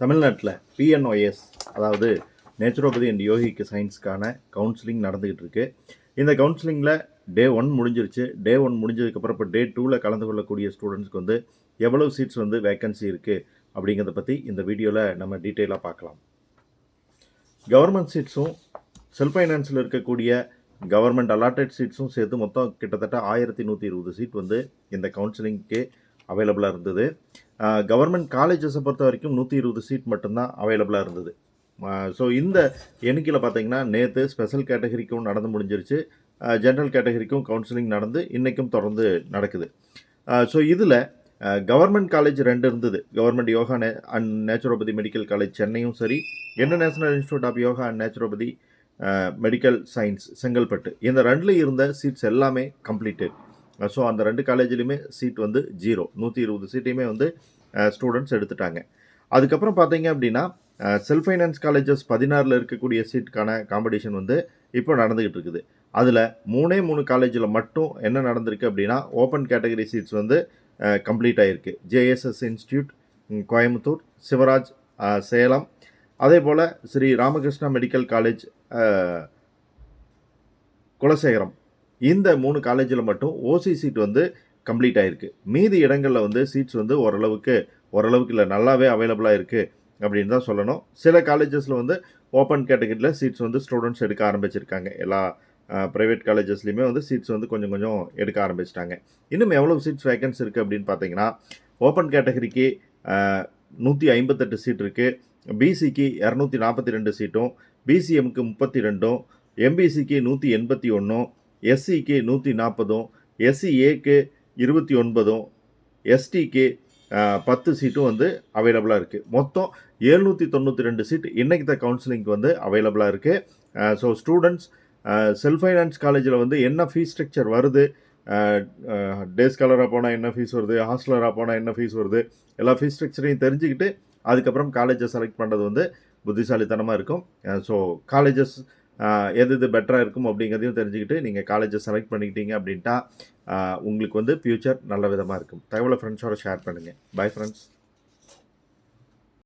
தமிழ்நாட்டில் பிஎன்ஓஎஸ் அதாவது naturopathy and யோகிக்கு சயின்ஸ்க்கான கவுன்சிலிங் நடந்துக்கிட்டு இருக்கு. இந்த கவுன்சிலிங்கில் டே ஒன் முடிஞ்சிருச்சு. டே ஒன் முடிஞ்சதுக்கப்புறம் இப்போ டே டூவில் கலந்து கொள்ளக்கூடிய ஸ்டூடெண்ட்ஸ்க்கு வந்து எவ்வளவு சீட்ஸ் வந்து வேக்கன்சி இருக்குது அப்படிங்கிறத பற்றி இந்த வீடியோவில் நம்ம டீட்டெயிலாக பார்க்கலாம். கவர்மெண்ட் சீட்ஸும் செல்ஃப் ஃபைனான்ஸில் இருக்கக்கூடிய கவர்மெண்ட் அலாட்டட் சீட்ஸும் சேர்த்து மொத்தம் கிட்டத்தட்ட ஆயிரத்தி நூற்றி இருபது சீட் வந்து இந்த கவுன்சிலிங்க்கு அவைலபிளாக இருந்தது. கவர்மெண்ட் காலேஜஸை பொறுத்த வரைக்கும் நூற்றி இருபது சீட் மட்டும்தான் அவைலபிளாக இருந்தது. ஸோ இந்த எண்ணிக்கையில் பார்த்தீங்கன்னா நேற்று ஸ்பெஷல் கேட்டகரிக்கும் நடந்து முடிஞ்சிருச்சு. ஜென்ரல் கேட்டகரிக்கும் கவுன்சிலிங் நடந்து இன்றைக்கும் தொடர்ந்து நடக்குது. ஸோ இதில் கவர்மெண்ட் காலேஜ் ரெண்டு இருந்தது. கவர்மெண்ட் யோகா நே அண்ட் நேச்சுரோபதி மெடிக்கல் காலேஜ் சென்னையும் சரி. International institute of yoga and naturopathy medical science Chengalpattu. இந்த ரெண்டில் இருந்த சீட்ஸ் எல்லாமே கம்ப்ளீட்டட் ஸோ அந்த ரெண்டு காலேஜ்லேயுமே சீட் வந்து ஜீரோ நூற்றி இருபது சீட்டையுமே வந்து ஸ்டூடெண்ட்ஸ் எடுத்துட்டாங்க. அதுக்கப்புறம் பார்த்தீங்க அப்படின்னா செல்ஃப் ஃபைனான்ஸ் காலேஜஸ் பதினாறில் இருக்கக்கூடிய சீட்டுக்கான காம்படிஷன் வந்து இப்போ நடந்துக்கிட்டு இருக்குது. அதில் மூணே மூணு காலேஜில் மட்டும் என்ன நடந்திருக்கு அப்படின்னா ஓப்பன் கேட்டகரி சீட்ஸ் வந்து கம்ப்ளீட் ஆகிருக்கு ஜேஎஸ்எஸ் இன்ஸ்டியூட் கோயம்புத்தூர் சிவராஜ் சேலம். அதே போல் ஸ்ரீ ராமகிருஷ்ணா மெடிக்கல் காலேஜ் குலசேகரம். இந்த மூணு காலேஜில் மட்டும் ஓசி சீட் வந்து கம்ப்ளீட் ஆகிருக்கு மீதி இடங்களில் வந்து சீட்ஸ் வந்து ஓரளவுக்கு ஓரளவுக்கு இல்லை நல்லாவே அவைலபிளாக இருக்குது அப்படின்னு தான் சொல்லணும். சில காலேஜஸில் வந்து ஓப்பன் கேட்டகரியில் சீட்ஸ் வந்து ஸ்டூடெண்ட்ஸ் எடுக்க ஆரம்பிச்சிருக்காங்க. எல்லா ப்ரைவேட் காலேஜஸ்லையுமே வந்து சீட்ஸ் வந்து கொஞ்சம் கொஞ்சம் எடுக்க ஆரம்பிச்சிட்டாங்க. இன்னும் எவ்வளோ சீட்ஸ் வேகன்ஸ் இருக்குது அப்படின்னு பார்த்தீங்கன்னா ஓப்பன் கேட்டகரிக்கு நூற்றி ஐம்பத்தெட்டு சீட் இருக்குது பிசிக்கு இரநூத்தி நாற்பத்தி ரெண்டு சீட்டும் பிசிஎம்க்கு முப்பத்தி ரெண்டும் எம்பிசிக்கு நூற்றி எண்பத்தி ஒன்றும் எஸ்சிக்கு நூற்றி நாற்பதும் எஸ்சிஏக்கு இருபத்தி ஒன்பதும் எஸ்டிக்கு பத்து சீட்டும் வந்து அவைலபிளாக இருக்குது மொத்தம் எழுநூற்றி தொண்ணூற்றி ரெண்டு சீட் இன்றைக்கி தான் கவுன்சிலிங்க்கு வந்து அவைலபிளாக இருக்குது ஸோ ஸ்டூடெண்ட்ஸ் செல்ஃப் ஃபைனான்ஸ் காலேஜில் வந்து என்ன ஃபீஸ் ஸ்ட்ரக்சர் வருது? டே ஸ்காலராக போனால் என்ன ஃபீஸ் வருது? ஹாஸ்டலராக போனால் என்ன ஃபீஸ் வருது? எல்லா ஃபீஸ் ஸ்ட்ரக்சரையும் தெரிஞ்சுக்கிட்டு அதுக்கப்புறம் காலேஜை செலக்ட் பண்ணுறது வந்து புத்திசாலித்தனமாக இருக்கும். ஸோ காலேஜஸ் எது எது பெட்டராக இருக்கும் அப்படிங்கிறதையும் தெரிஞ்சுக்கிட்டு நீங்கள் காலேஜை செலக்ட் பண்ணிக்கிட்டீங்க அப்படின்ட்டா உங்களுக்கு வந்து ஃப்யூச்சர் நல்ல விதமாக இருக்கும். தகவலை ஃப்ரெண்ட்ஸோட ஷேர் பண்ணுங்கள் பை ஃப்ரெண்ட்ஸ்